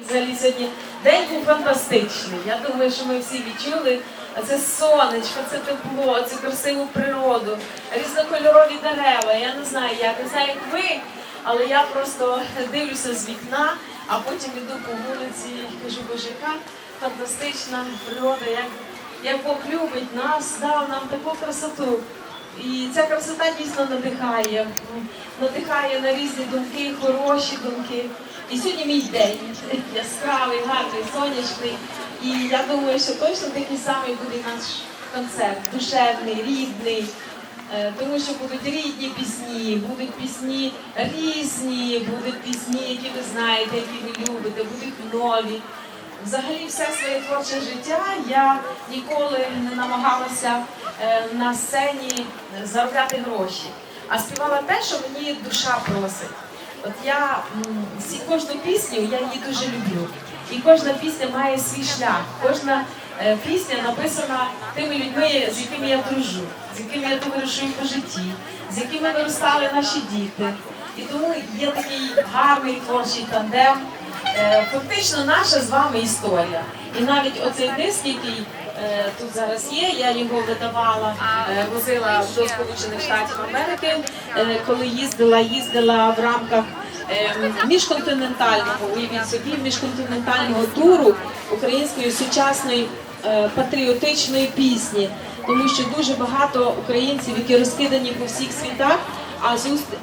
Взагалі сьогодні день був фантастичний. Я думаю, що ми всі відчули це сонечко, це тепло, цю красиву природу, різнокольорові дерева. Я не знаю, як не знаю, як ви, але я просто дивлюся з вікна, а потім іду по вулиці і кажу, боже, яка фантастична природа, як, як Бог любить нас, дав нам таку красоту. І ця красота дійсно надихає, надихає на різні думки, хороші думки. І сьогодні мій день яскравий, гарний, сонячний. І я думаю, що точно такий самий буде наш концерт, душевний, рідний. Е, Тому що будуть рідні пісні, будуть пісні різні, будуть пісні, які ви знаєте, які ви любите, будуть нові. Взагалі, все своє творче життя я ніколи не намагалася е, на сцені заробляти гроші, а співала те, що мені душа просить. От я всі, кожну пісню я її дуже люблю. І кожна пісня має свій шлях. Кожна е, пісня написана тими людьми, з якими я дружу, з якими я товаришую по житті, з якими виростали наші діти. І тому є такий гарний творчий тандем. Е, Фактично наша з вами історія. І навіть оцей диск, який е, тут зараз є, я його видавала, е, возила до Сполучених Штатів Америки, е, коли їздила, їздила в рамках міжконтинентального, уявіть собі, міжконтинентального туру української сучасної е, патріотичної пісні, тому що дуже багато українців, які розкидані по всіх світах. А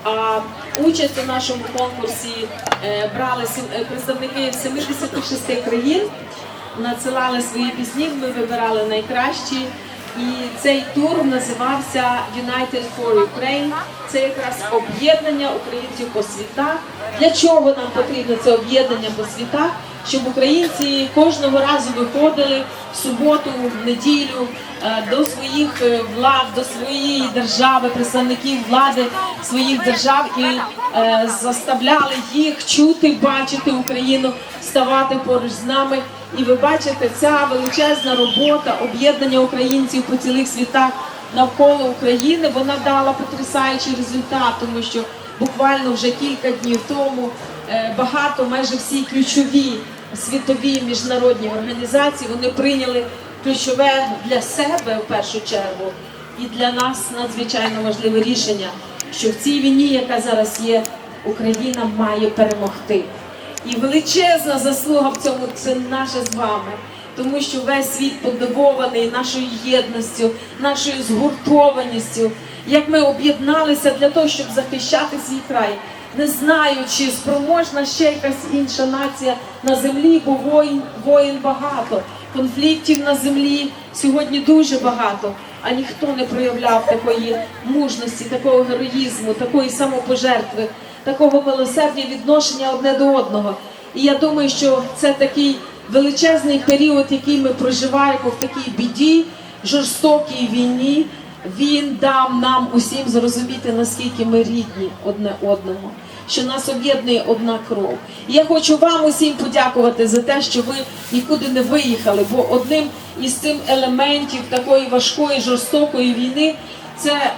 а участь у нашому конкурсі е, брали е, представники 76 країн, надсилали свої пісні. Ми вибирали найкращі. І цей тур називався United for Ukraine. Це якраз об'єднання українців по світах. Для чого нам потрібно це об'єднання по світах? Щоб українці кожного разу виходили в суботу, в неділю до своїх е, влад, до своєї держави, представників влади своїх держав і е, заставляли їх чути, бачити Україну, ставати поруч з нами. І ви бачите, ця величезна робота об'єднання українців по цілих світах навколо України, вона дала потрясаючий результат, тому що буквально вже кілька днів тому е, багато, майже всі ключові світові міжнародні організації вони прийняли ключове для себе в першу чергу і для нас надзвичайно важливе рішення, що в цій війні, яка зараз є, Україна має перемогти. І величезна заслуга в цьому це наша з вами, тому що весь світ подивований нашою єдністю, нашою згуртованістю, як ми об'єдналися для того, щоб захищати свій край. Не знаю, чи спроможна ще якась інша нація на землі, бо воїн, воїн багато, конфліктів на землі сьогодні дуже багато, а ніхто не проявляв такої мужності, такого героїзму, такої самопожертви такого милосердя відношення одне до одного. І я думаю, що це такий величезний період, який ми проживаємо в такій біді, жорстокій війні. Він дав нам усім зрозуміти, наскільки ми рідні одне одному, що нас об'єднує одна кров. І я хочу вам усім подякувати за те, що ви нікуди не виїхали, бо одним із цим елементів такої важкої жорстокої війни це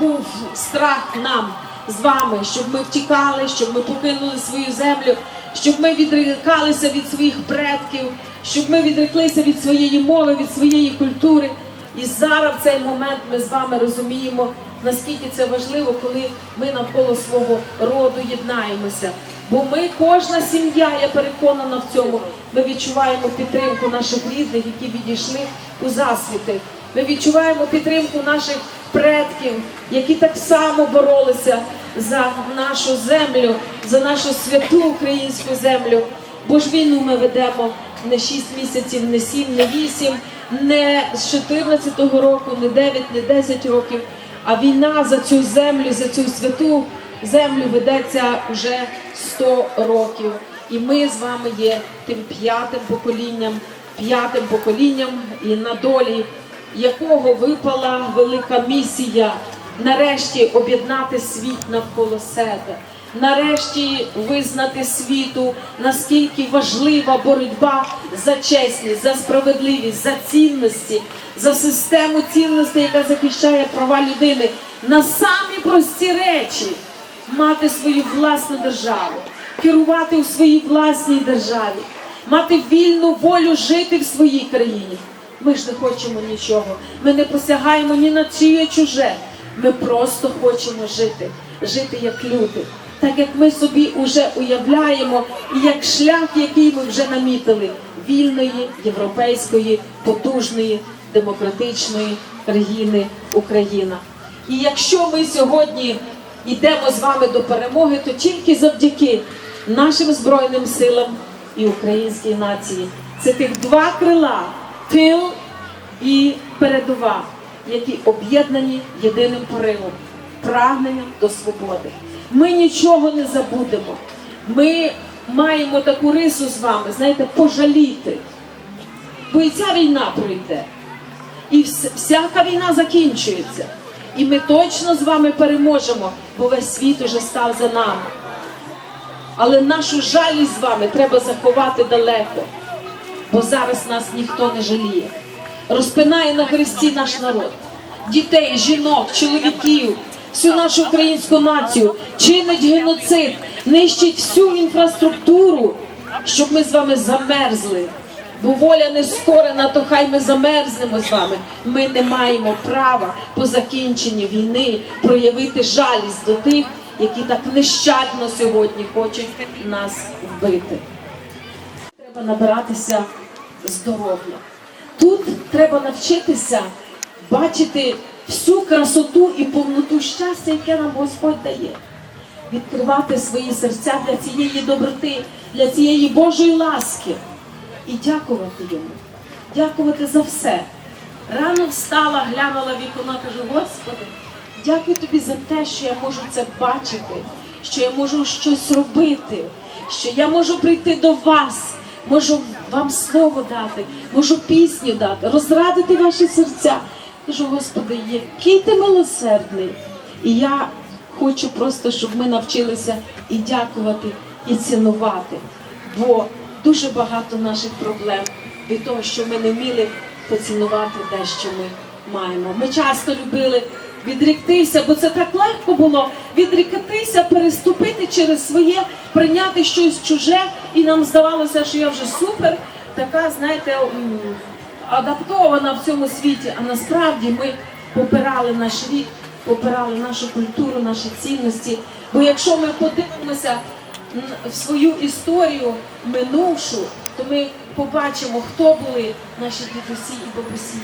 був страх нам з вами, щоб ми втікали, щоб ми покинули свою землю, щоб ми відрікалися від своїх предків, щоб ми відреклися від своєї мови, від своєї культури. І зараз в цей момент ми з вами розуміємо, наскільки це важливо, коли ми навколо свого роду єднаємося. Бо ми, кожна сім'я, я переконана в цьому, ми відчуваємо підтримку наших рідних, які відійшли у засвіти. Ми відчуваємо підтримку наших предків, які так само боролися за нашу землю, за нашу святу українську землю. Бо ж війну ми ведемо не 6 місяців, не 7, не 8, не з 14-го року, не 9, не 10 років. А війна за цю землю, за цю святу землю ведеться вже 100 років. І ми з вами є тим п'ятим поколінням, п'ятим поколінням і на долі якого випала велика місія нарешті об'єднати світ навколо себе, нарешті визнати світу, наскільки важлива боротьба за чесність, за справедливість, за цінності, за систему цінностей, яка захищає права людини на самі прості речі мати свою власну державу, керувати у своїй власній державі, мати вільну волю жити в своїй країні. Ми ж не хочемо нічого. Ми не посягаємо ні на чиє чуже. Ми просто хочемо жити, жити як люди, так як ми собі вже уявляємо, і як шлях, який ми вже намітили, вільної, європейської, потужної, демократичної країни Україна. І якщо ми сьогодні йдемо з вами до перемоги, то тільки завдяки нашим збройним силам і українській нації. Це тих два крила тил і передова, які об'єднані єдиним поривом, прагненням до свободи. Ми нічого не забудемо. Ми маємо таку рису з вами, знаєте, пожаліти. Бо і ця війна пройде. І всяка війна закінчується. І ми точно з вами переможемо, бо весь світ уже став за нами. Але нашу жалість з вами треба заховати далеко, бо зараз нас ніхто не жаліє. Розпинає на хресті наш народ, дітей, жінок, чоловіків, всю нашу українську націю, чинить геноцид, нищить всю інфраструктуру, щоб ми з вами замерзли. Бо воля не скорена, то хай ми замерзнемо з вами. Ми не маємо права по закінченні війни проявити жалість до тих, які так нещадно сьогодні хочуть нас вбити. Треба набиратися здоров'я. Тут треба навчитися бачити всю красоту і повноту щастя, яке нам Господь дає. Відкривати свої серця для цієї доброти, для цієї Божої ласки і дякувати йому, дякувати за все. Рано встала, глянула вікно, кажу, Господи, дякую тобі за те, що я можу це бачити, що я можу щось робити, що я можу прийти до вас, можу вам слово дати, можу пісню дати, розрадити ваші серця. Кажу, Господи, який ти милосердний. І я хочу просто, щоб ми навчилися і дякувати, і цінувати. Бо дуже багато наших проблем від того, що ми не вміли поцінувати те, що ми маємо. Ми часто любили відріктися, бо це так легко було відрікатися, переступити через своє, прийняти щось чуже, і нам здавалося, що я вже супер, така, знаєте, адаптована в цьому світі. А насправді ми попирали наш рік, попирали нашу культуру, наші цінності. Бо якщо ми подивимося в свою історію минувшу, то ми побачимо, хто були наші дідусі і бабусі.